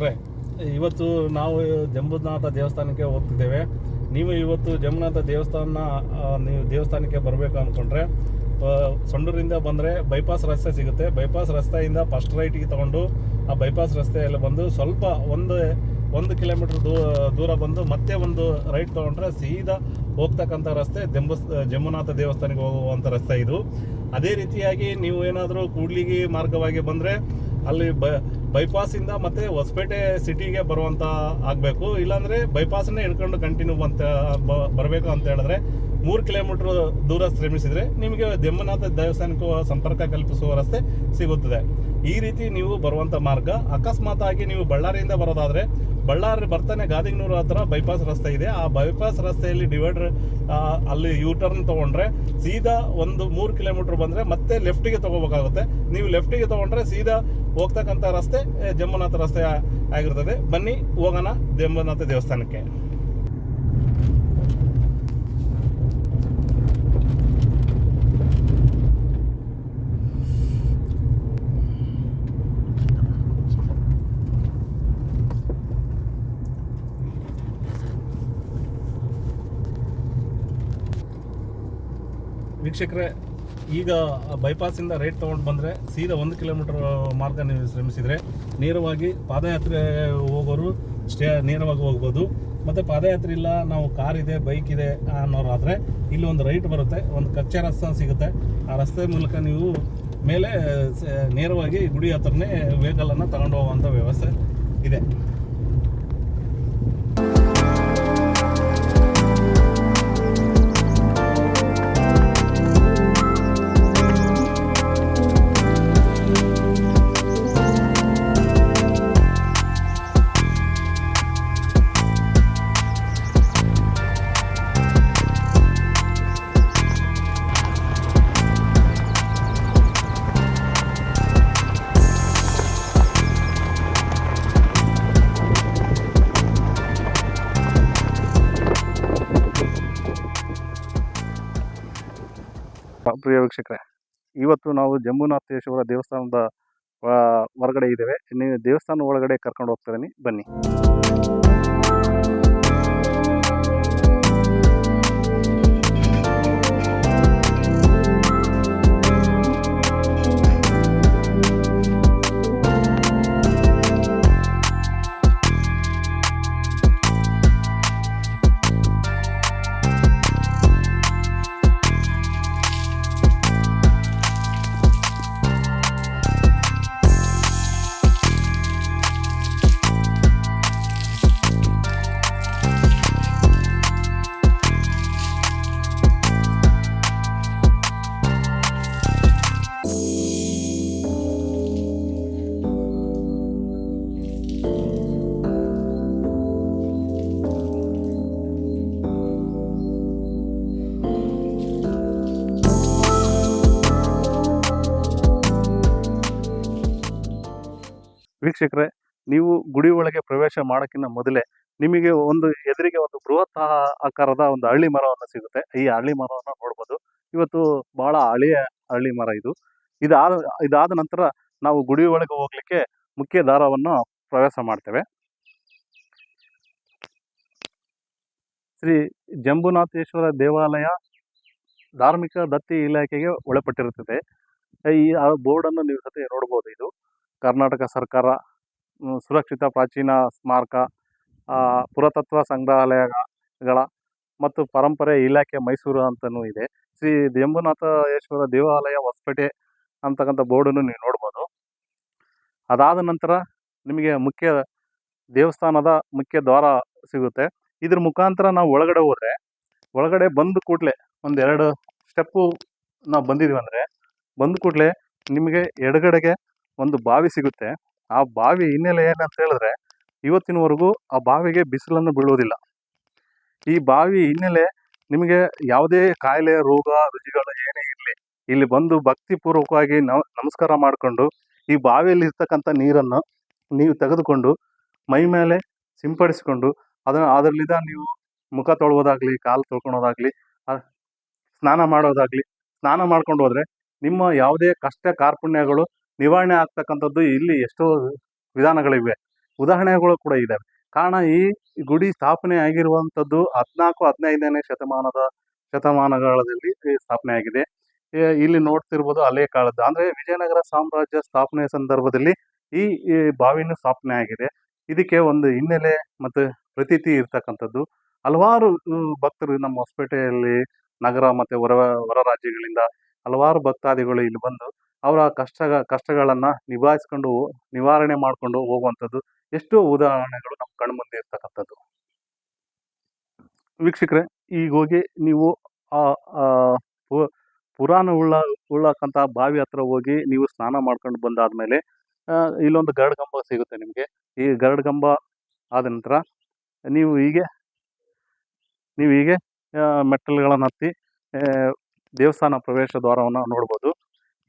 ವೀಕ್ಷಕರೇ ಇವತ್ತು ನಾವು ಜಂಬುನಾಥ ದೇವಸ್ಥಾನಕ್ಕೆ ಹೋಗ್ತಿದ್ದೇವೆ. ನೀವು ಇವತ್ತು ಜಂಬುನಾಥ ದೇವಸ್ಥಾನ ನೀವು ದೇವಸ್ಥಾನಕ್ಕೆ ಬರಬೇಕು ಅಂದ್ಕೊಂಡ್ರೆ ಸಂಡೂರಿಂದ ಬಂದರೆ ಬೈಪಾಸ್ ರಸ್ತೆ ಸಿಗುತ್ತೆ. ಬೈಪಾಸ್ ರಸ್ತೆಯಿಂದ ಫಸ್ಟ್ ರೈಟಿಗೆ ತಗೊಂಡು ಆ ಬೈಪಾಸ್ ರಸ್ತೆಯಲ್ಲಿ ಬಂದು ಸ್ವಲ್ಪ ಒಂದು ಒಂದು ಕಿಲೋಮೀಟ್ರ್ ದೂರ ಬಂದು ಮತ್ತೆ ಒಂದು ರೈಟ್ ತೊಗೊಂಡ್ರೆ ಸೀದಾ ಹೋಗ್ತಕ್ಕಂಥ ರಸ್ತೆ ಜಂಬು, ಜಂಬುನಾಥ ದೇವಸ್ಥಾನಕ್ಕೆ ಹೋಗುವಂಥ ರಸ್ತೆ ಇದು. ಅದೇ ರೀತಿಯಾಗಿ ನೀವು ಏನಾದರೂ ಕೂಡ್ಲಿಗಿ ಮಾರ್ಗವಾಗಿ ಬಂದರೆ ಅಲ್ಲಿ ಬ ಬೈಪಾಸಿಂದ ಮತ್ತೆ ಹೊಸಪೇಟೆ ಸಿಟಿಗೆ ಬರುವಂತ ಆಗಬೇಕು. ಇಲ್ಲಾಂದ್ರೆ ಬೈಪಾಸನ್ನೇ ಹಿಡ್ಕೊಂಡು ಕಂಟಿನ್ಯೂ ಅಂತ ಬರಬೇಕು ಅಂತ ಹೇಳಿದ್ರೆ ಮೂರು ಕಿಲೋಮೀಟರ್ ದೂರ ಶ್ರಮಿಸಿದ್ರೆ ನಿಮಗೆ ದೆಮ್ಮನಾಥ ದೇವಸ್ಥಾನಕ್ಕೂ ಸಂಪರ್ಕ ಕಲ್ಪಿಸುವ ರಸ್ತೆ ಸಿಗುತ್ತದೆ. ಈ ರೀತಿ ನೀವು ಬರುವಂತ ಮಾರ್ಗ, ಅಕಸ್ಮಾತ್ ಆಗಿ ನೀವು ಬಳ್ಳಾರಿಯಿಂದ ಬರೋದಾದ್ರೆ ಬಳ್ಳಾರಿ ಬರ್ತಾನೆ ಗಾದಿಗ್ನೂರು ಹತ್ರ ಬೈಪಾಸ್ ರಸ್ತೆ ಇದೆ. ಆ ಬೈಪಾಸ್ ರಸ್ತೆಯಲ್ಲಿ ಡಿವೈಡರ್ ಅಲ್ಲಿ ಯೂ ಟರ್ನ್ ತಗೊಂಡ್ರೆ ಸೀದಾ ಒಂದು ಮೂರು ಕಿಲೋಮೀಟರ್ ಬಂದ್ರೆ ಮತ್ತೆ ಲೆಫ್ಟಿಗೆ ತಗೋಬೇಕಾಗುತ್ತೆ. ನೀವು ಲೆಫ್ಟಿಗೆ ತಗೊಂಡ್ರೆ ಸೀದಾ ಹೋಗ್ತಕ್ಕಂಥ ರಸ್ತೆ ಜಂಬನಾಥ ರಸ್ತೆ ಆಗಿರ್ತದೆ. ಬನ್ನಿ ಹೋಗೋಣ ಜಂಬುನಾಥ ದೇವಸ್ಥಾನಕ್ಕೆ. ವೀಕ್ಷಕರೇ ಈಗ ಬೈಪಾಸಿಂದ ರೈಟ್ ತೊಗೊಂಡು ಬಂದರೆ ಸೀದಾ ಒಂದು ಕಿಲೋಮೀಟರ್ ಮಾರ್ಗ ನೀವು ಶ್ರಮಿಸಿದರೆ ನೇರವಾಗಿ ಪಾದಯಾತ್ರೆ ಹೋಗೋರು ಸ್ಟೇ, ನೇರವಾಗಿ ಹೋಗ್ಬೋದು. ಮತ್ತು ಪಾದಯಾತ್ರೆ ಇಲ್ಲ, ನಾವು ಕಾರ್ ಇದೆ ಬೈಕ್ ಇದೆ ಅನ್ನೋರಾದರೆ ಇಲ್ಲಿ ಒಂದು ರೈಟ್ ಬರುತ್ತೆ, ಒಂದು ಕಚ್ಚೆ ರಸ್ತೆ ಸಿಗುತ್ತೆ. ಆ ರಸ್ತೆ ಮೂಲಕ ನೀವು ಮೇಲೆ ನೇರವಾಗಿ ಗುಡಿ ಹತ್ರನೇ ವೆಹಿಕಲನ್ನು ತಗೊಂಡು ಹೋಗುವಂಥ ವ್ಯವಸ್ಥೆ ಇದೆ. ವೀಕ್ಷಕರೇ ಇವತ್ತು ನಾವು ಜಂಬುನಾಥೇಶ್ವರ ದೇವಸ್ಥಾನದ ಹೊರಗಡೆ ಇದ್ದೇವೆ. ನೀವು ದೇವಸ್ಥಾನ ಒಳಗಡೆ ಕರ್ಕೊಂಡು ಹೋಗ್ತಾ ಬನ್ನಿ. ವೀಕ್ಷಕರೇ, ನೀವು ಗುಡಿ ಒಳಗೆ ಪ್ರವೇಶ ಮಾಡೋಕ್ಕಿಂತ ಮೊದಲೇ ನಿಮಗೆ ಒಂದು ಎದುರಿಗೆ ಒಂದು ಬೃಹತ್ ಆಕಾರದ ಒಂದು ಹಳ್ಳಿ ಮರವನ್ನು ಸಿಗುತ್ತೆ. ಈ ಹಳ್ಳಿ ಮರವನ್ನು ನೋಡ್ಬೋದು. ಇವತ್ತು ಬಹಳ ಹಳೆಯ ಹಳ್ಳಿ ಮರ ಇದು. ಇದಾದ ಇದಾದ ನಂತರ ನಾವು ಗುಡಿ ಒಳಗೆ ಹೋಗ್ಲಿಕ್ಕೆ ಮುಖ್ಯ ದಾರವನ್ನು ಪ್ರವೇಶ ಮಾಡ್ತೇವೆ. ಶ್ರೀ ಜಂಬುನಾಥೇಶ್ವರ ದೇವಾಲಯ ಧಾರ್ಮಿಕ ದತ್ತಿ ಇಲಾಖೆಗೆ ಒಳಪಟ್ಟಿರುತ್ತದೆ. ಈ ಬೋರ್ಡನ್ನು ನೀವು ಸತಿ ನೋಡ್ಬೋದು ಇದು. ಕರ್ನಾಟಕ ಸರ್ಕಾರ ಸುರಕ್ಷಿತ ಪ್ರಾಚೀನ ಸ್ಮಾರಕ ಪುರಾತತ್ವ ಸಂಗ್ರಹಾಲಯಗಳ ಮತ್ತು ಪರಂಪರೆ ಇಲಾಖೆ ಮೈಸೂರು ಅಂತಲೂ ಇದೆ. ಶ್ರೀ ಜಂಬುನಾಥೇಶ್ವರ ದೇವಾಲಯ ಹೊಸಪೇಟೆ ಅಂತಕ್ಕಂಥ ಬೋರ್ಡನ್ನು ನೀವು ನೋಡ್ಬೋದು. ಅದಾದ ನಂತರ ನಿಮಗೆ ಮುಖ್ಯ ದೇವಸ್ಥಾನದ ಮುಖ್ಯ ದ್ವಾರ ಸಿಗುತ್ತೆ. ಇದ್ರ ಮುಖಾಂತರ ನಾವು ಒಳಗಡೆ ಹೋದ್ರೆ, ಒಳಗಡೆ ಬಂದ ಕೂಡಲೇ ಒಂದೆರಡು ಸ್ಟೆಪ್ಪು ನಾವು ಬಂದಿದ್ದೀವಿ ಅಂದರೆ, ಬಂದ ಕೂಡಲೇ ನಿಮಗೆ ಎಡಗಡೆಗೆ ಒಂದು ಬಾವಿ ಸಿಗುತ್ತೆ. ಆ ಬಾವಿ ಹಿನ್ನೆಲೆ ಏನಂತ ಹೇಳಿದ್ರೆ, ಇವತ್ತಿನವರೆಗೂ ಆ ಬಾವಿಗೆ ಬಿಸಿಲನ್ನು ಬೀಳೋದಿಲ್ಲ ಈ ಬಾವಿ ಹಿನ್ನೆಲೆ ನಿಮಗೆ ಯಾವುದೇ ಕಾಯಿಲೆ, ರೋಗ ರುಜಿಗಳು ಏನೇ ಇರಲಿ, ಇಲ್ಲಿ ಬಂದು ಭಕ್ತಿಪೂರ್ವಕವಾಗಿ ನಮ, ನಮಸ್ಕಾರ ಮಾಡಿಕೊಂಡು ಈ ಬಾವಿಯಲ್ಲಿ ಇರ್ತಕ್ಕಂಥ ನೀರನ್ನು ನೀವು ತೆಗೆದುಕೊಂಡು ಮೈ ಮೇಲೆ ಸಿಂಪಡಿಸಿಕೊಂಡು ಅದನ್ನು, ಅದರಲ್ಲಿದ್ದ ನೀವು ಮುಖ ತೊಳ್ಬೋದಾಗ್ಲಿ ಕಾಲು ತೊಳ್ಕೊಳೋದಾಗಲಿ ಸ್ನಾನ ಮಾಡೋದಾಗ್ಲಿ, ಸ್ನಾನ ಮಾಡ್ಕೊಂಡು ಹೋದರೆ ನಿಮ್ಮ ಯಾವುದೇ ಕಷ್ಟ ಕಾರ್ಪಣ್ಯಗಳು ನಿವಾರಣೆ ಆಗ್ತಕ್ಕಂಥದ್ದು ಇಲ್ಲಿ ಎಷ್ಟೋ ವಿಧಾನಗಳಿವೆ. ಉದಾಹರಣೆಗಳು ಕೂಡ ಇದ್ದಾವೆ ಕಾರಣ ಈ ಗುಡಿ ಸ್ಥಾಪನೆ ಆಗಿರುವಂಥದ್ದು ಹದಿನಾಲ್ಕು, ಹದಿನೈದನೇ ಶತಮಾನದ ಶತಮಾನಗಳಲ್ಲಿ ಸ್ಥಾಪನೆ ಆಗಿದೆ. ಇಲ್ಲಿ ನೋಡ್ತಿರ್ಬೋದು ಹಳೆ ಕಾಲದ್ದು. ಅಂದ್ರೆ ವಿಜಯನಗರ ಸಾಮ್ರಾಜ್ಯ ಸ್ಥಾಪನೆ ಸಂದರ್ಭದಲ್ಲಿ ಈ ಈ ಬಾವಿನ ಸ್ಥಾಪನೆ ಆಗಿದೆ. ಇದಕ್ಕೆ ಒಂದು ಹಿನ್ನೆಲೆ ಮತ್ತು ಪ್ರತೀತಿ ಇರ್ತಕ್ಕಂಥದ್ದು. ಹಲವಾರು ಭಕ್ತರು ನಮ್ಮ ಹೊಸಪೇಟೆಯಲ್ಲಿ ನಗರ ಮತ್ತೆ ಹೊರ ಹೊರ ರಾಜ್ಯಗಳಿಂದ ಹಲವಾರು ಭಕ್ತಾದಿಗಳು ಇಲ್ಲಿ ಬಂದು ಅವರ ಕಷ್ಟ ಕಷ್ಟಗಳನ್ನು ನಿಭಾಯಿಸ್ಕೊಂಡು, ನಿವಾರಣೆ ಮಾಡಿಕೊಂಡು ಹೋಗುವಂಥದ್ದು ಎಷ್ಟೋ ಉದಾಹರಣೆಗಳು ನಮ್ಮ ಕಣ್ಮುಂದೆ ಇರ್ತಕ್ಕಂಥದ್ದು. ವೀಕ್ಷಕರೇ, ಈಗ ಹೋಗಿ ನೀವು ಪುರಾಣ ಉಳ್ಳ ಉಳ್ಳಕ್ಕಂಥ ಬಾವಿ ಹತ್ರ ಹೋಗಿ ನೀವು ಸ್ನಾನ ಮಾಡ್ಕೊಂಡು ಬಂದಾದ ಮೇಲೆ ಇಲ್ಲೊಂದು ಗರಡ್ ಕಂಬ ಸಿಗುತ್ತೆ ನಿಮಗೆ. ಈ ಗರಡ್ ಕಂಬ ಆದ ನಂತರ ನೀವು ಹೀಗೆ ನೀವು ಹೀಗೆ ಮೆಟ್ಟಲುಗಳನ್ನು ಹತ್ತಿ ದೇವಸ್ಥಾನ ಪ್ರವೇಶ ದ್ವಾರವನ್ನು ನೋಡ್ಬೋದು.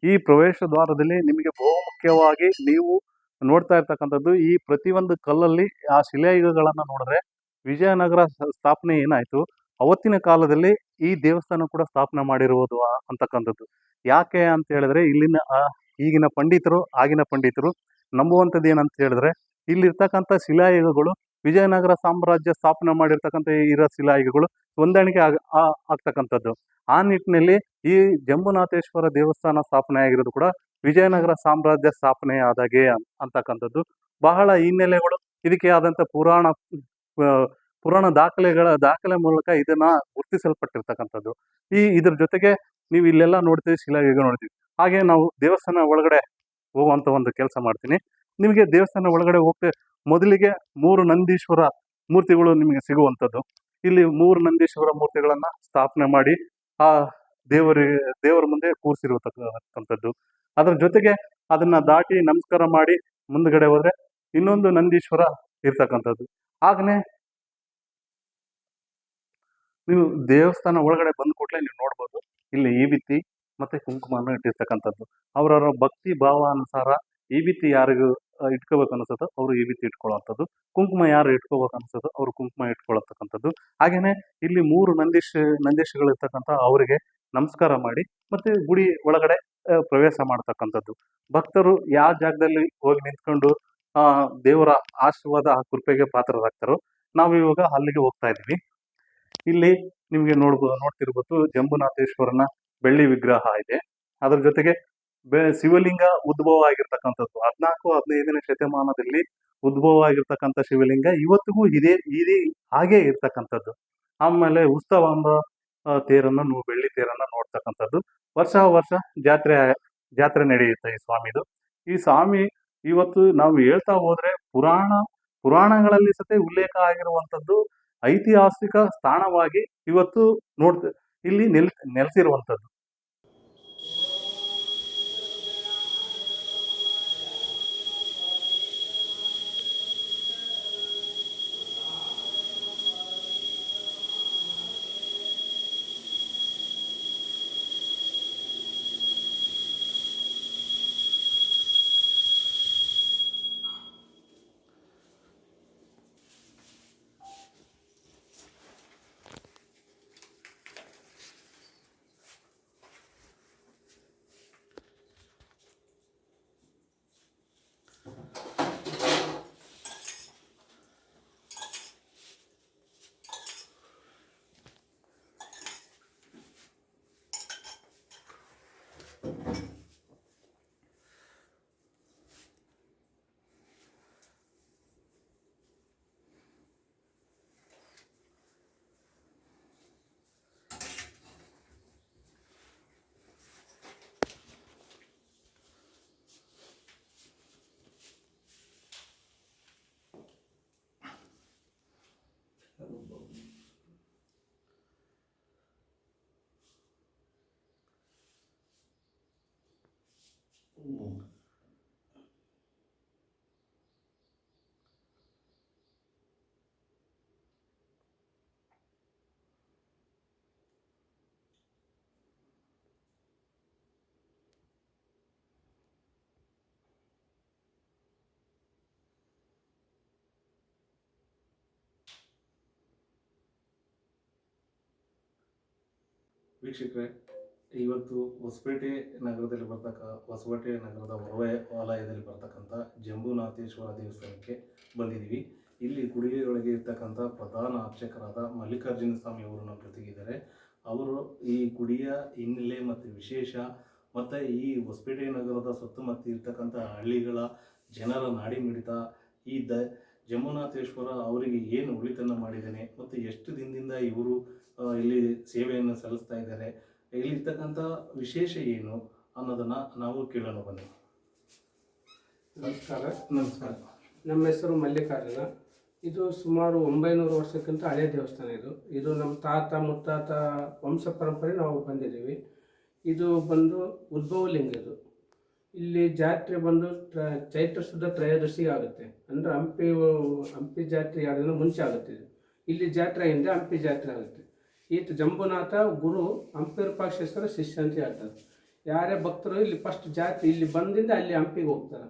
ಈ ಪ್ರವೇಶ ದ್ವಾರದಲ್ಲಿ ನಿಮಗೆ ಬಹುಮುಖ್ಯವಾಗಿ ನೀವು ನೋಡ್ತಾ ಇರ್ತಕ್ಕಂಥದ್ದು ಈ ಪ್ರತಿಯೊಂದು ಕಲ್ಲಲ್ಲಿ ಆ ಶಿಲಾಯುಗಗಳನ್ನು ನೋಡಿದ್ರೆ ವಿಜಯನಗರ ಸ್ಥಾಪನೆ ಏನಾಯ್ತು? ಅವತ್ತಿನ ಕಾಲದಲ್ಲಿ ಈ ದೇವಸ್ಥಾನ ಕೂಡ ಸ್ಥಾಪನೆ ಮಾಡಿರುವುದು ಅಂತಕ್ಕಂಥದ್ದು. ಯಾಕೆ ಅಂತ ಹೇಳಿದ್ರೆ ಇಲ್ಲಿನ ಈಗಿನ ಪಂಡಿತರು, ಆಗಿನ ಪಂಡಿತರು ನಂಬುವಂಥದ್ದು ಏನಂತ ಹೇಳಿದ್ರೆ ಇಲ್ಲಿರ್ತಕ್ಕಂಥ ಶಿಲಾಯುಗಗಳು ವಿಜಯನಗರ ಸಾಮ್ರಾಜ್ಯ ಸ್ಥಾಪನೆ ಮಾಡಿರ್ತಕ್ಕಂಥ ಇರೋ ಶಿಲಾಯುಗಗಳು ಹೊಂದಾಣಿಕೆ ಆಗ ಆಗ್ತಕ್ಕಂಥದ್ದು. ಆ ನಿಟ್ಟಿನಲ್ಲಿ ಈ ಜಂಬುನಾಥೇಶ್ವರ ದೇವಸ್ಥಾನ ಸ್ಥಾಪನೆ ಆಗಿರೋದು ಕೂಡ ವಿಜಯನಗರ ಸಾಮ್ರಾಜ್ಯ ಸ್ಥಾಪನೆ ಆದಾಗೆ ಅಂತಕ್ಕಂಥದ್ದು. ಬಹಳ ಹಿನ್ನೆಲೆಗಳು, ಇದಕ್ಕೆ ಆದಂಥ ಪುರಾಣ ಪುರಾಣ ದಾಖಲೆಗಳ ದಾಖಲೆ ಮೂಲಕ ಇದನ್ನ ಗುರುತಿಸಲ್ಪಟ್ಟಿರ್ತಕ್ಕಂಥದ್ದು. ಈ, ಇದ್ರ ಜೊತೆಗೆ ನೀವು ಇಲ್ಲೆಲ್ಲ ನೋಡ್ತೀವಿ, ಶಿಲಾಯುಗ ನೋಡ್ತೀವಿ. ಹಾಗೆ ನಾವು ದೇವಸ್ಥಾನ ಒಳಗಡೆ ಹೋಗುವಂಥ ಒಂದು ಕೆಲಸ ಮಾಡ್ತೀನಿ. ನಿಮಗೆ ದೇವಸ್ಥಾನ ಒಳಗಡೆ ಹೋಗ್ತೆ ಮೊದಲಿಗೆ ಮೂರು ನಂದೀಶ್ವರ ಮೂರ್ತಿಗಳು ನಿಮಗೆ ಸಿಗುವಂಥದ್ದು. ಇಲ್ಲಿ ಮೂರು ನಂದೀಶ್ವರ ಮೂರ್ತಿಗಳನ್ನ ಸ್ಥಾಪನೆ ಮಾಡಿ ಆ ದೇವರಿಗೆ ದೇವರ ಮುಂದೆ ಕೂರಿಸಿರುವಂತಕ್ಕಂಥದ್ದು ಅದರ ಜೊತೆಗೆ ಅದನ್ನ ದಾಟಿ ನಮಸ್ಕಾರ ಮಾಡಿ ಮುಂದ್ಗಡೆ ಹೋದ್ರೆ ಇನ್ನೊಂದು ನಂದೀಶ್ವರ ಇರ್ತಕ್ಕಂಥದ್ದು. ಆಗನೇ ನೀವು ದೇವಸ್ಥಾನ ಒಳಗಡೆ ಬಂದ ಕೂಡಲೇ ನೀವು ನೋಡ್ಬೋದು. ಇಲ್ಲಿ ಈ ಬಿತ್ತಿ ಮತ್ತೆ ಕುಂಕುಮನ ಇಟ್ಟಿರ್ತಕ್ಕಂಥದ್ದು. ಅವರವರ ಭಕ್ತಿ ಭಾವ ಅನುಸಾರ ಈ ಬಿತ್ತಿ ಯಾರಿಗೂ ಇಟ್ಕೋಬೇಕು ಅನ್ಸುತ್ತೋ. ಅವರು ಈ ರೀತಿ ಇಟ್ಕೊಳ್ಳುವಂಥದ್ದು. ಕುಂಕುಮ ಯಾರು ಇಟ್ಕೋಬೇಕು ಅನ್ಸುತ್ತೋ ಅವರು ಕುಂಕುಮ ಇಟ್ಕೊಳ್ಳತಕ್ಕಂಥದ್ದು ಹಾಗೇನೆ ಇಲ್ಲಿ ಮೂರು ನಂದೀಶ್ ನಂದೀಶಗಳು ಇರ್ತಕ್ಕಂಥ ಅವರಿಗೆ ನಮಸ್ಕಾರ ಮಾಡಿ ಮತ್ತೆ ಗುಡಿ ಒಳಗಡೆ ಪ್ರವೇಶ ಮಾಡ್ತಕ್ಕಂಥದ್ದು. ಭಕ್ತರು ಯಾವ ಜಾಗದಲ್ಲಿ ಹೋಗಿ ನಿಂತ್ಕೊಂಡು ದೇವರ ಆಶೀರ್ವಾದ ಆ ಕೃಪೆಗೆ ಪಾತ್ರರಾಗ್ತಾರೋ ನಾವು ಇವಾಗ ಅಲ್ಲಿಗೆ ಹೋಗ್ತಾ ಇದ್ದೀವಿ. ಇಲ್ಲಿ ನಿಮಗೆ ನೋಡ್ಬೋದು ನೋಡ್ತಿರ್ಬೋದು ಜಂಬುನಾಥೇಶ್ವರನ ಬೆಳ್ಳಿ ವಿಗ್ರಹ ಇದೆ. ಅದರ ಜೊತೆಗೆ ಶಿವಲಿಂಗ ಉದ್ಭವ ಆಗಿರ್ತಕ್ಕಂಥದ್ದು ಹದಿನಾಲ್ಕು ಹದಿನೈದನೇ ಶತಮಾನದಲ್ಲಿ ಉದ್ಭವ ಆಗಿರ್ತಕ್ಕಂಥ ಶಿವಲಿಂಗ ಇವತ್ತಿಗೂ ಇದೇ ಇದೇ ಹಾಗೆ ಇರ್ತಕ್ಕಂಥದ್ದು. ಆಮೇಲೆ ಉತ್ಸವ ಆ, ತೇರನ್ನು ಬೆಳ್ಳಿ ತೇರನ್ನ ನೋಡ್ತಕ್ಕಂಥದ್ದು. ವರ್ಷ ವರ್ಷ ಜಾತ್ರೆ ಜಾತ್ರೆ ನಡೆಯುತ್ತೆ ಈ ಸ್ವಾಮಿದು. ಈ ಸ್ವಾಮಿ ಇವತ್ತು ನಾವು ಹೇಳ್ತಾ ಹೋದ್ರೆ ಪುರಾಣ ಪುರಾಣಗಳಲ್ಲಿ ಸತೆ ಉಲ್ಲೇಖ ಆಗಿರುವಂಥದ್ದು ಐತಿಹಾಸಿಕ ಸ್ಥಾನವಾಗಿ ಇವತ್ತು ನೋಡ್ತ ಇಲ್ಲಿ ನೆಲ್ ನೆಲೆಸಿರುವಂಥದ್ದು. Hello, Bobby. ವೀಕ್ಷಕರೇ ಇವತ್ತು ಹೊಸಪೇಟೆ ನಗರದಲ್ಲಿ ಬರ್ತಕ್ಕ, ಹೊಸಪೇಟೆ ನಗರದ ಹೊರವಯ ವಲಯದಲ್ಲಿ ಬರ್ತಕ್ಕಂಥ ಜಂಬುನಾಥೇಶ್ವರ ದೇವಸ್ಥಾನಕ್ಕೆ ಬಂದಿದ್ದೀವಿ. ಇಲ್ಲಿ ಗುಡಿಯೊಳಗೆ ಇರ್ತಕ್ಕಂಥ ಪ್ರಧಾನ ಅರ್ಚಕರಾದ ಮಲ್ಲಿಕಾರ್ಜುನ ಸ್ವಾಮಿ ಅವರು ನಮ್ಮ ಜೊತೆಗಿದ್ದಾರೆ ಅವರು ಈ ಗುಡಿಯ ಹಿನ್ನೆಲೆ ಮತ್ತು ವಿಶೇಷ ಮತ್ತು ಈ ಹೊಸಪೇಟೆ ನಗರದ ಸುತ್ತಮುತ್ತ ಇರ್ತಕ್ಕಂಥ ಹಳ್ಳಿಗಳ ಜನರ ನಾಡಿ ಮಿಡಿತ ಈ ದ ಜಂಬುನಾಥೇಶ್ವರ ಅವರಿಗೆ ಏನು ಉಳಿತನ್ನು ಮಾಡಿದ್ದಾನೆ ಮತ್ತು ಎಷ್ಟು ದಿನದಿಂದ ಇವರು ಇಲ್ಲಿ ಸೇವೆಯನ್ನು ಸಲ್ಲಿಸ್ತಾ ಇದ್ದಾರೆ. ಇಲ್ಲಿರ್ತಕ್ಕಂಥ ವಿಶೇಷ ಏನು ಅನ್ನೋದನ್ನು ನಾವು ಕೇಳೋಣ ಬನ್ನಿ. ನಮಸ್ಕಾರ. ನಮಸ್ಕಾರ. ನಮ್ಮ ಹೆಸರು ಮಲ್ಲಿಕಾರ್ಜುನ. ಇದು ಸುಮಾರು ಒಂಬೈನೂರು ವರ್ಷಕ್ಕಿಂತ ಹಳೆಯ ದೇವಸ್ಥಾನ ಇದು. ಇದು ನಮ್ಮ ತಾತ ಮುತ್ತಾತ ವಂಶ ಪರಂಪರೆ ನಾವು ಬಂದಿದ್ದೀವಿ. ಇದು ಬಂದು ಉದ್ಭವ ಲಿಂಗ ಇದು. ಇಲ್ಲಿ ಜಾತ್ರೆ ಬಂದು ತ್ರ- ಚೈತ್ರ ಶುದ್ಧ ತ್ರಯೋದಶಿ ಆಗುತ್ತೆ. ಅಂದರೆ ಹಂಪಿ ಹಂಪಿ ಜಾತ್ರೆ ಎರಡು ಮುಂಚೆ ಆಗುತ್ತೆ ಇದು. ಇಲ್ಲಿ ಜಾತ್ರೆ ಹಿಂದೆ ಹಂಪಿ ಜಾತ್ರೆ ಆಗುತ್ತೆ. ಈತ ಜಂಬುನಾಥ, ಗುರು ಹಂಪಿ ವಿರೂಪಾಕ್ಷೇಶ್ವರ ಶಿಷ್ಯ ಅಂತ ಹೇಳ್ತಾರೆ. ಯಾರೇ ಭಕ್ತರು ಇಲ್ಲಿ ಫಸ್ಟ್ ಜಾತಿ ಇಲ್ಲಿ ಬಂದಿಂದ ಅಲ್ಲಿ ಹಂಪಿಗೆ ಹೋಗ್ತಾರೆ.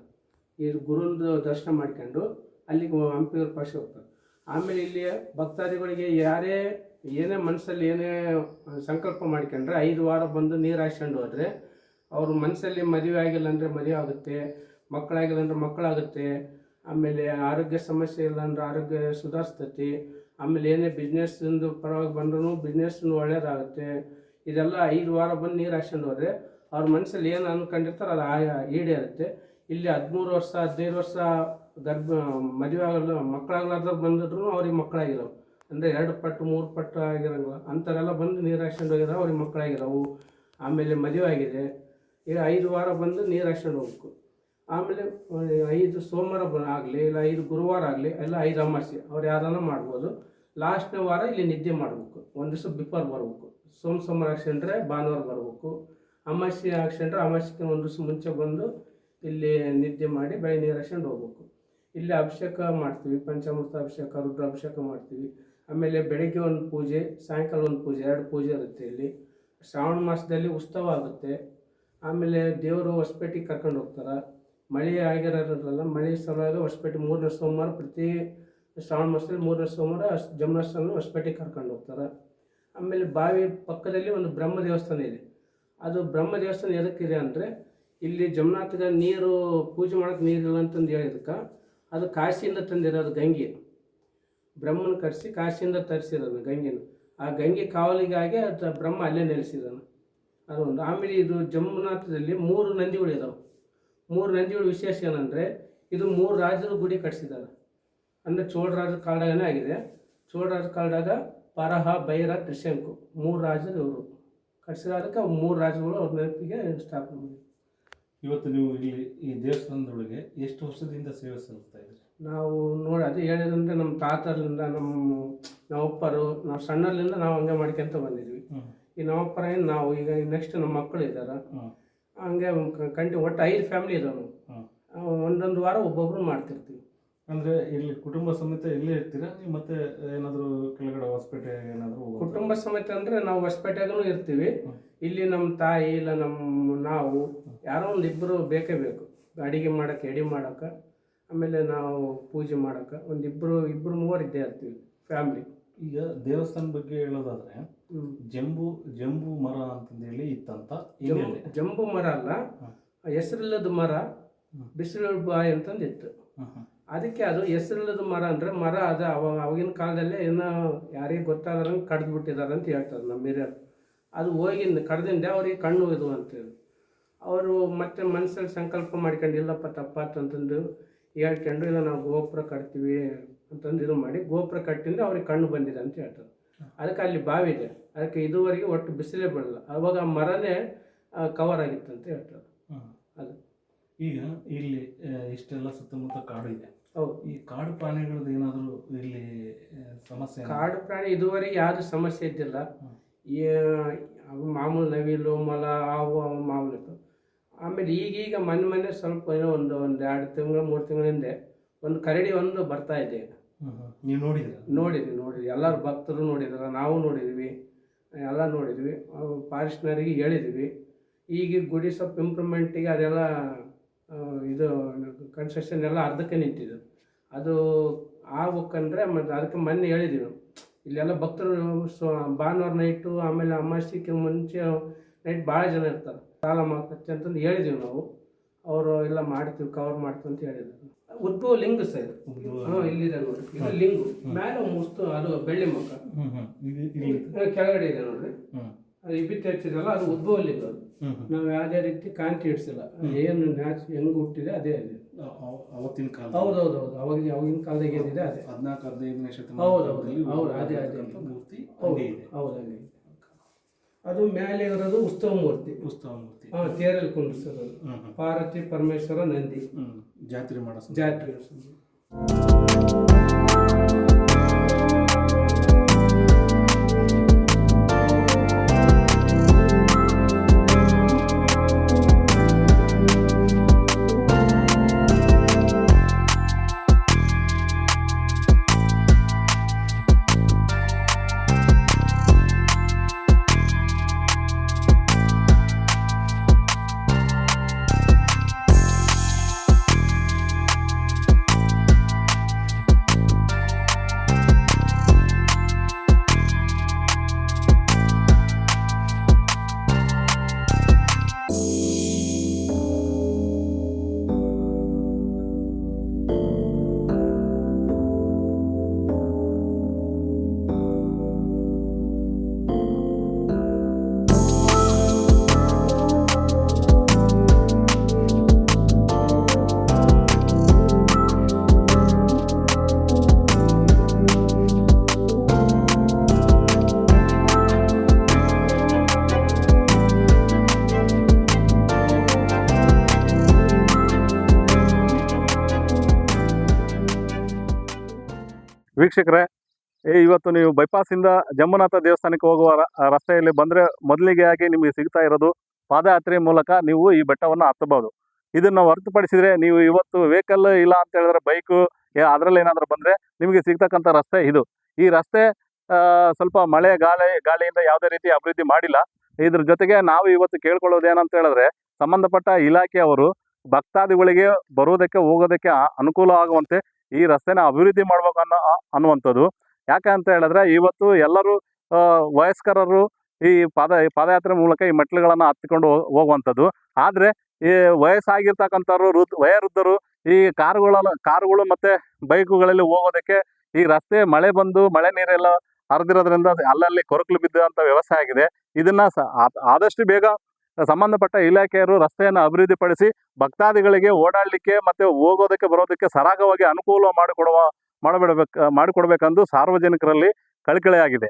ಈ ಗುರುಂದು ದರ್ಶನ ಮಾಡ್ಕೊಂಡು ಅಲ್ಲಿಗೆ ಹಂಪಿ ಹೋಗ್ತಾರೆ. ಆಮೇಲೆ ಇಲ್ಲಿ ಭಕ್ತಾದಿಗಳಿಗೆ ಯಾರೇ ಏನೇ ಮನಸ್ಸಲ್ಲಿ ಏನೇ ಸಂಕಲ್ಪ ಮಾಡ್ಕೊಂಡ್ರೆ ಐದು ವಾರ ಬಂದು ನೀರು ಹಾಕ್ಸ್ಕೊಂಡು ಹೋದರೆ ಅವ್ರ ಮನಸ್ಸಲ್ಲಿ ಮದುವೆ ಆಗಿಲ್ಲ ಅಂದರೆ ಮದುವೆ ಆಗುತ್ತೆ, ಮಕ್ಕಳಾಗಿಲ್ಲ ಅಂದರೆ ಮಕ್ಕಳಾಗುತ್ತೆ, ಆಮೇಲೆ ಆರೋಗ್ಯ ಸಮಸ್ಯೆ ಇಲ್ಲ ಅಂದ್ರೆ ಆರೋಗ್ಯ ಸುಧಾರಿಸ್ತೈತಿ ಆಮೇಲೆ ಏನೇ ಬಿಸ್ನೆಸ್ಸಿಂದು ಪರವಾಗಿ ಬಂದ್ರೂ ಬಿಸ್ನೆಸ್ ಒಳ್ಳೇದಾಗುತ್ತೆ. ಇದೆಲ್ಲ ಐದು ವಾರ ಬಂದು ನೀರು ಹಾಕ್ಸ್ಕೊಂಡು ಹೋದರೆ ಅವ್ರ ಮನಸ್ಸಲ್ಲಿ ಏನು ಅನ್ಕೊಂಡಿರ್ತಾರೆ ಅದು ಆಯಾ ಈಡೇರುತ್ತೆ. ಇಲ್ಲಿ ಹದಿಮೂರು ವರ್ಷ, ಹದಿನೈದು ವರ್ಷ ಗರ್ಭ, ಮದುವೆ ಆಗಲ್ಲ ಮಕ್ಕಳಾಗ್ಲಾರ್ದಾಗ ಬಂದಿದ್ರು ಅವ್ರಿಗೆ ಮಕ್ಕಳಾಗಿರೋ ಅಂದರೆ ಎರಡು ಪಟ್ಟು ಮೂರು ಪಟ್ಟು ಆಗಿರೋಂಗಿಲ್ಲ. ಅಂಥವರೆಲ್ಲ ಬಂದು ನೀರು ಹಾಕ್ಸ್ಕೊಂಡು ಹೋಗಿರೋ ಅವ್ರಿಗೆ ಮಕ್ಕಳಾಗಿರೋವು ಆಮೇಲೆ ಮದುವೆ ಆಗಿದೆ. ಈಗ ಐದು ವಾರ ಬಂದು ನೀರು ಹಾಕ್ಸ್ಕೊಂಡು ಹೋಗ್ಬೇಕು. ಆಮೇಲೆ ಐದು ಸೋಮವಾರ ಆಗಲಿ, ಇಲ್ಲ ಐದು ಗುರುವಾರ ಆಗಲಿ ಇಲ್ಲ ಐದು ಅಮಾವಾಸ್ಯೆ, ಅವ್ರು ಯಾರನ್ನ ಮಾಡ್ಬೋದು. ಲಾಸ್ಟ್ನೇ ವಾರ ಇಲ್ಲಿ ನಿದ್ದೆ ಮಾಡಬೇಕು. ಒಂದು ದಿವಸ ಬಿಫೋರ್ ಬರಬೇಕು. ಸೋಮ, ಸೋಮವಾರ ಹಾಕ್ಸ್ಕೊಂಡ್ರೆ ಭಾನುವಾರ ಬರಬೇಕು. ಅಮಾಸೆ ಹಾಕ್ಸ್ಕೊಂಡ್ರೆ ಅಮಾಸೆಗೆ ಒಂದು ದಿವಸ ಮುಂಚೆ ಬಂದು ಇಲ್ಲಿ ನಿದ್ದೆ ಮಾಡಿ ಬೆಳೆ ನೀರು ಹಾಕ್ಸ್ಕೊಂಡು ಹೋಗ್ಬೇಕು. ಇಲ್ಲಿ ಅಭಿಷೇಕ ಮಾಡ್ತೀವಿ, ಪಂಚಾಮೃತ ಅಭಿಷೇಕ ರುದ್ರಾಭಿಷೇಕ ಮಾಡ್ತೀವಿ. ಆಮೇಲೆ ಬೆಳಗ್ಗೆ ಒಂದು ಪೂಜೆ, ಸಾಯಂಕಾಲ ಒಂದು ಪೂಜೆ, ಎರಡು ಪೂಜೆ ಇರುತ್ತೆ ಇಲ್ಲಿ. ಶ್ರಾವಣ ಮಾಸದಲ್ಲಿ ಉತ್ಸವ ಆಗುತ್ತೆ. ಆಮೇಲೆ ದೇವರು ಹೊಸಪೇಟೆಗೆ ಕರ್ಕೊಂಡು ಹೋಗ್ತಾರೆ. ಮಳೆ ಆಗಿರೋದ್ರಲ್ಲ ಮಳೆ ಸಲುವಾಗಿ ಹೊಸಪೇಟೆ ಮೂರನೇ ಸೋಮವಾರ ಪ್ರತಿ ಶ್ರಾವಣ ಮಾಸದಲ್ಲಿ ಮೂರನೇ ಸೋಮವಾರ ಜಮನಾಸ್ಥಾನ ಹೊಸಪೇಟೆಗೆ ಕರ್ಕೊಂಡು ಹೋಗ್ತಾರೆ. ಆಮೇಲೆ ಬಾವಿ ಪಕ್ಕದಲ್ಲಿ ಒಂದು ಬ್ರಹ್ಮ ದೇವಸ್ಥಾನ ಇದೆ. ಅದು ಬ್ರಹ್ಮ ದೇವಸ್ಥಾನ ಎದಕ್ಕಿದೆ ಅಂದರೆ ಇಲ್ಲಿ ಜಮುನಾಥಗ ನೀರು ಪೂಜೆ ಮಾಡೋಕ್ಕೆ ನೀರಿಲ್ಲ ಅಂತಂದು ಹೇಳಿದಕ್ಕೆ ಅದು ಕಾಶಿಯಿಂದ ತಂದಿರೋದು ಗಂಗೆ. ಬ್ರಹ್ಮನ ಕರೆಸಿ ಕಾಶಿಯಿಂದ ತರಿಸಿರೋದು ಗಂಗೆನ. ಆ ಗಂಗೆ ಕಾವಲಿಗಾಗಿ ಅದು ಬ್ರಹ್ಮ ಅಲ್ಲೇ ನೆಲೆಸಿದಾನೆ ಅದೊಂದು ಆಮೇಲೆ ಇದು ಜಮುನಾಥದಲ್ಲಿ ಮೂರು ನಂದಿಗಳಿದಾವೆ. ಮೂರು ನಂದಿಗಳ ವಿಶೇಷ ಏನಂದರೆ ಇದು ಮೂರು ರಾಜರು ಗುಡಿ ಕಟ್ಸಿದ್ದಾರೆ ಅಂದರೆ ಚೋಳರಾಜ ಕಾಲದಾಗನೇ ಆಗಿದೆ. ಚೋಳರಾಜ ಕಾಲದಾಗ ಪರಹ ಭೈರ ತ್ರಿಶಂಕು ಮೂರು ರಾಜರು ಇವರು. ಕಟ್ಸಿರೋದಕ್ಕೆ ಮೂರು ರಾಜರುಗಳು ಅವ್ರ ನೆನಪಿಗೆ ಸ್ಥಾಪನೆ ಮಾಡಿದ್ರು. ಇವತ್ತು ನೀವು ಇಲ್ಲಿ ಈ ದೇವಸ್ಥಾನದೊಳಗೆ ಎಷ್ಟು ವರ್ಷದಿಂದ ಸೇವೆ ಸಲ್ಲಿಸ್ತಾ ಇದ್ದೀರಿ? ನಾವು ನೋಡಿ ಅದು ಹೇಳಿದಂದ್ರೆ ನಮ್ಮ ತಾತರಿಂದ ನಮ್ಮ ನಮ್ಮಪ್ಪರು ನಾವು ಸಣ್ಣಲ್ಲಿಂದ ನಾವು ಹಂಗೆ ಮಾಡ್ಕೊಂತ ಬಂದಿದ್ವಿ. ಈ ನಮ್ಮಪ್ಪರ ಏನು ನಾವು ಈಗ ನೆಕ್ಸ್ಟ್ ನಮ್ಮ ಮಕ್ಕಳು ಇದ್ದಾರೆ. ಹಂಗೆ ಕಂಟಿ ಒಟ್ಟು ಐದು ಫ್ಯಾಮಿಲಿ ಇದಾವೆ ಒಂದೊಂದು ವಾರ ಒಬ್ಬೊಬ್ರು ಮಾಡ್ತಿರ್ತೀವಿ. ಅಂದರೆ ಇಲ್ಲಿ ಕುಟುಂಬ ಸಮೇತ ಇಲ್ಲೇ ಇರ್ತೀರಾ? ನೀವು ಮತ್ತೆ ಏನಾದರೂ ಕೆಳಗಡೆ ಹೊಸಪೇಟೆ ಏನಾದರೂ ಕುಟುಂಬ ಸಮೇತ ಅಂದರೆ ನಾವು ಹೊಸಪೇಟೆಗೂ ಇರ್ತೀವಿ. ಇಲ್ಲಿ ನಮ್ಮ ತಾಯಿ ಇಲ್ಲ ನಮ್ಮ ನಾವು ಯಾರೋ ಒಂದು ಇಬ್ಬರು ಬೇಕೇ ಬೇಕು. ಅಡಿಗೆ ಮಾಡೋಕೆ ಎಡಿ ಮಾಡೋಕೆ ಆಮೇಲೆ ನಾವು ಪೂಜೆ ಮಾಡೋಕೆ ಒಂದು ಇಬ್ಬರು ಇಬ್ಬರು ಮೂವರು ಇದ್ದೇ ಇರ್ತೀವಿ ಫ್ಯಾಮ್ಲಿ ಈಗ ದೇವಸ್ಥಾನ ಬಗ್ಗೆ ಹೇಳೋದಾದ್ರೆ ಜಂಬು ಜಂಬು ಮರ ಅಂತಂದೇಳಿ ಇತ್ತಂತ. ಜಂಬು ಜಂಬು ಮರ ಅಲ್ಲ. ಹೆಸರಿಲ್ಲದ ಮರ. ಬಿಸಿಲು ಬಾಯಿ ಅಂತಂದು ಇತ್ತು. ಅದಕ್ಕೆ ಅದು ಹೆಸರಿಲ್ಲದ ಮರ ಅಂದರೆ ಮರ ಅದು ಅವಾಗ ಅವಾಗಿನ ಕಾಲದಲ್ಲೇ ಏನೋ ಯಾರಿಗೆ ಗೊತ್ತಾದಂಗೆ ಕಡ್ದು ಬಿಟ್ಟಿದ್ದಾರೆ ಅಂತ ಹೇಳ್ತಾರೆ ನಮ್ಮ ಹಿರಿಯರು. ಅದು ಹೋಗಿಂದ ಕಡ್ದಿಂದ ಅವ್ರಿಗೆ ಕಣ್ಣು ಇದು ಅಂತೇಳಿ. ಅವರು ಮತ್ತೆ ಮನಸ್ಸಲ್ಲಿ ಸಂಕಲ್ಪ ಮಾಡ್ಕೊಂಡು ಇಲ್ಲಪ್ಪ ತಪ್ಪಾತ್ ಅಂತಂದು ಹೇಳ್ಕೊಂಡು ಇಲ್ಲ ನಾವು ಗೋಪುರ ಕಟ್ತೀವಿ ಅಂತಂದು ಇದು ಮಾಡಿ ಗೋಪುರ ಕಟ್ಟಿಂದ ಅವ್ರಿಗೆ ಕಣ್ಣು ಬಂದಿದೆ ಅಂತ ಹೇಳ್ತಾರೆ ಅದಕ್ಕೆ ಅಲ್ಲಿ ಬಾವಿ ಇದೆ. ಅದಕ್ಕೆ ಇದುವರೆಗೆ ಒಟ್ಟು ಬಿಸಿಲೇ ಬೀಳಲ್ಲ ಅವಾಗ ಆ ಮರನೇ ಕವರ್ ಆಗಿತ್ತು ಅಂತ ಹೇಳ್ತಾರೆ. ಅದು. ಈಗ ಇಲ್ಲಿ ಇಷ್ಟೆಲ್ಲ ಸುತ್ತಮುತ್ತ ಕಾಡು ಇದೆ. ಹೌದು. ಈ ಕಾಡು ಪ್ರಾಣಿಗಳದ್ದು ಏನಾದರೂ ಇಲ್ಲಿ ಸಮಸ್ಯೆ ಕಾಡು ಪ್ರಾಣಿ ಇದುವರೆಗೆ ಯಾವುದು ಸಮಸ್ಯೆ ಇದ್ದಿಲ್ಲ. ಅವು ಮಾಮೂಲು ನವಿಲು ಮೊಲ ಹಾವು ಅವು ಮಾಮೂಲು ಇತ್ತು. ಆಮೇಲೆ ಈಗೀಗ ಮೊನ್ನೆ ಮೊನ್ನೆ ಸ್ವಲ್ಪ ಏನೋ ಒಂದು ಒಂದು ಎರಡು ತಿಂಗಳು ಮೂರು ತಿಂಗಳ ಹಿಂದೆ ಒಂದು ಕರಡಿ ಒಂದು ಬರ್ತಾ ಇದೆ ಈಗ. ನೀವು ನೋಡಿದ್ರ? ನೋಡಿದ್ವಿ ನೋಡಿದ್ವಿ. ಎಲ್ಲರೂ ಭಕ್ತರು ನೋಡಿದಾರೆ, ನಾವು ನೋಡಿದ್ವಿ, ಎಲ್ಲ ನೋಡಿದ್ವಿ. ಪಾರಿಷ್ನರಿಗೆ ಹೇಳಿದ್ವಿ. ಈಗ ಗುಡಿ ಸ್ವಲ್ಪ ಇಂಪ್ರೂವ್ಮೆಂಟಿಗೆ ಅದೆಲ್ಲ ಇದು ಕನ್ಸ್ಟ್ರಕ್ಷನ್ ಎಲ್ಲ ಅರ್ಧಕ್ಕೆ ನಿಂತಿದ್ದು ಅದು ಆಗ್ಬೇಕಂದ್ರೆ ಮತ್ತು ಅದಕ್ಕೆ ಮೊನ್ನೆ ಹೇಳಿದ್ವಿ ಇಲ್ಲೆಲ್ಲ ಭಕ್ತರು ಸೊ, ಭಾನುವಾರ ನೈಟು ಆಮೇಲೆ ಅಮಾವಾಸ್ಯಕ್ಕೆ ಮುಂಚೆ ನೈಟ್ ಭಾಳ ಜನ ಇರ್ತಾರೆ. ಸಾಲ ಮಾಕತ್ತೆ ಅಂತಂದು ಹೇಳಿದ್ದೀವಿ ನಾವು. ಅವರು ಎಲ್ಲ ಮಾಡ್ತೀವಿ ಕವರ್ ಮಾಡ್ತೀವಿ ಅಂತ ಹೇಳಿದ್ರು. ಉದ್ಭವ ಲಿಂಗ ಸರ್. ಹಾ ಇಲ್ಲಿದೆ ನೋಡಿ. ಇದು ಲಿಂಗ. ಮೇಲೆ ಮುಸ್ತು ಅದು ಬೆಳ್ಳಿ ಮುಖ. ಕೆಳಗಡೆ ಇದೆ ನೋಡ್ರಿ ಅದು ಇಬಿತ್ತು ಹಚ್ಚಿದಲ್ಲ ಅದು ಉದ್ಭವ ಲಿಂಗ ಅದು. ನಾವು ಯಾವುದೇ ರೀತಿ ಕಾಂತಿ ಇಡ್ಸಿಲ್ಲ. ಏನು ನ್ಯಾಚ್ ಹೆಂಗ್ ಹುಟ್ಟಿದೆ ಅದೇ ಇದೆ. ಅವ- ಅವ- ಅವತ್ತಿನ ಕಾಲ ಹೌದೌದು ಹೌದು ಅವಾಗ ಅವಾಗಿನ ಕಾಲದಾಗ ಏನಿದೆ ಅದೇ. ಹದಿನಾಲ್ಕು ಹದಿನೈದನೇ ಹೌದು, ಹೌದು, ಶತಮಾನದಲ್ಲಿ ಹೌದು, ಅದೇ, ಅದೇ. ಮೂರ್ತಿ ಹೌದು ಹೌದು ಅದು ಮೇಲೆ ಇರೋದು ಉತ್ಸವ ಮೂರ್ತಿ. ಉತ್ಸವ ಮೂರ್ತಿ. ಹಾ ತೇರಲ್ಲಿ ಹ್ಮ್ ಪಾರ್ವತಿ ಪರಮೇಶ್ವರ ನಂದಿ. ಜಾತ್ರೆ ಮಾಡೋ ಸಂದರ್ಭ. ಜಾತ್ರೆ ವೀಕ್ಷಕರೇ ಏ, ಇವತ್ತು ನೀವು ಬೈಪಾಸಿಂದ ಜಮ್ಮನಾಥ ದೇವಸ್ಥಾನಕ್ಕೆ ಹೋಗುವ ರಸ್ತೆಯಲ್ಲಿ ಬಂದರೆ ಮೊದಲಿಗೆ ಆಗಿ ನಿಮಗೆ ಸಿಗ್ತಾ ಇರೋದು ಪಾದಯಾತ್ರೆ ಮೂಲಕ ನೀವು ಈ ಬೆಟ್ಟವನ್ನು ಹತ್ತಬಹುದು. ಇದನ್ನು ಹೊರತುಪಡಿಸಿದರೆ ನೀವು ಇವತ್ತು ವೆಹಿಕಲ್ ಇಲ್ಲ ಅಂತ ಹೇಳಿದ್ರೆ ಬೈಕು ಅದರಲ್ಲಿ ಏನಾದರೂ ಬಂದರೆ ನಿಮಗೆ ಸಿಗ್ತಕ್ಕಂಥ ರಸ್ತೆ ಇದು. ಈ ರಸ್ತೆ ಸ್ವಲ್ಪ ಮಳೆ ಗಾಳಿ ಗಾಳಿಯಿಂದ ಯಾವುದೇ ರೀತಿ ಅಭಿವೃದ್ಧಿ ಮಾಡಿಲ್ಲ. ಇದ್ರ ಜೊತೆಗೆ ನಾವು ಇವತ್ತು ಕೇಳ್ಕೊಳ್ಳೋದು ಏನಂತ ಹೇಳಿದ್ರೆ ಸಂಬಂಧಪಟ್ಟ ಇಲಾಖೆಯವರು ಭಕ್ತಾದಿಗಳಿಗೆ ಬರೋದಕ್ಕೆ ಹೋಗೋದಕ್ಕೆ ಅನುಕೂಲ ಆಗುವಂತೆ ಈ ರಸ್ತೆನ ಅಭಿವೃದ್ಧಿ ಮಾಡಬೇಕು ಅನ್ನೋ ಅನ್ನುವಂಥದ್ದು. ಯಾಕೆ ಅಂತ ಹೇಳಿದ್ರೆ ಇವತ್ತು ಎಲ್ಲರೂ ವಯಸ್ಕರರು ಈ ಪಾದ ಪಾದಯಾತ್ರೆ ಮೂಲಕ ಈ ಮೆಟ್ಲುಗಳನ್ನು ಹತ್ತಿಕೊಂಡು ಹೋಗ್- ಹೋಗುವಂಥದ್ದು. ಆದರೆ ಈ ವಯಸ್ಸಾಗಿರ್ತಕ್ಕಂಥವ್ರು, ವೃದ್ಧ, ವಯೋವೃದ್ಧರು ಈ ಕಾರುಗಳ ಕಾರುಗಳು ಮತ್ತು ಬೈಕುಗಳಲ್ಲಿ ಹೋಗೋದಕ್ಕೆ ಈ ರಸ್ತೆ ಮಳೆ ಬಂದು ಮಳೆ ನೀರೆಲ್ಲ ಹರಿದಿರೋದ್ರಿಂದ ಅಲ್ಲಲ್ಲಿ ಕೊರಕಲು ಬಿದ್ದಂಥ ವ್ಯವಸ್ಥೆ ಆಗಿದೆ. ಇದನ್ನು ಸ ಆದಷ್ಟು ಬೇಗ ಸಂಬಂಧಪಟ್ಟ ಇಲಾಖೆಯರು ರಸ್ತೆಯನ್ನು ಅಭಿವೃದ್ಧಿಪಡಿಸಿ ಭಕ್ತಾದಿಗಳಿಗೆ ಓಡಾಡಲಿಕ್ಕೆ ಮತ್ತು ಹೋಗೋದಕ್ಕೆ ಬರೋದಕ್ಕೆ ಸರಾಗವಾಗಿ ಅನುಕೂಲ ಮಾಡಿಕೊಡುವ, ಮಾಡಿಬಿಡ್ಬೇಕು, ಮಾಡಿಕೊಡ್ಬೇಕಂದು ಸಾರ್ವಜನಿಕರಲ್ಲಿ ಕಳಕಳಿಯಾಗಿದೆ.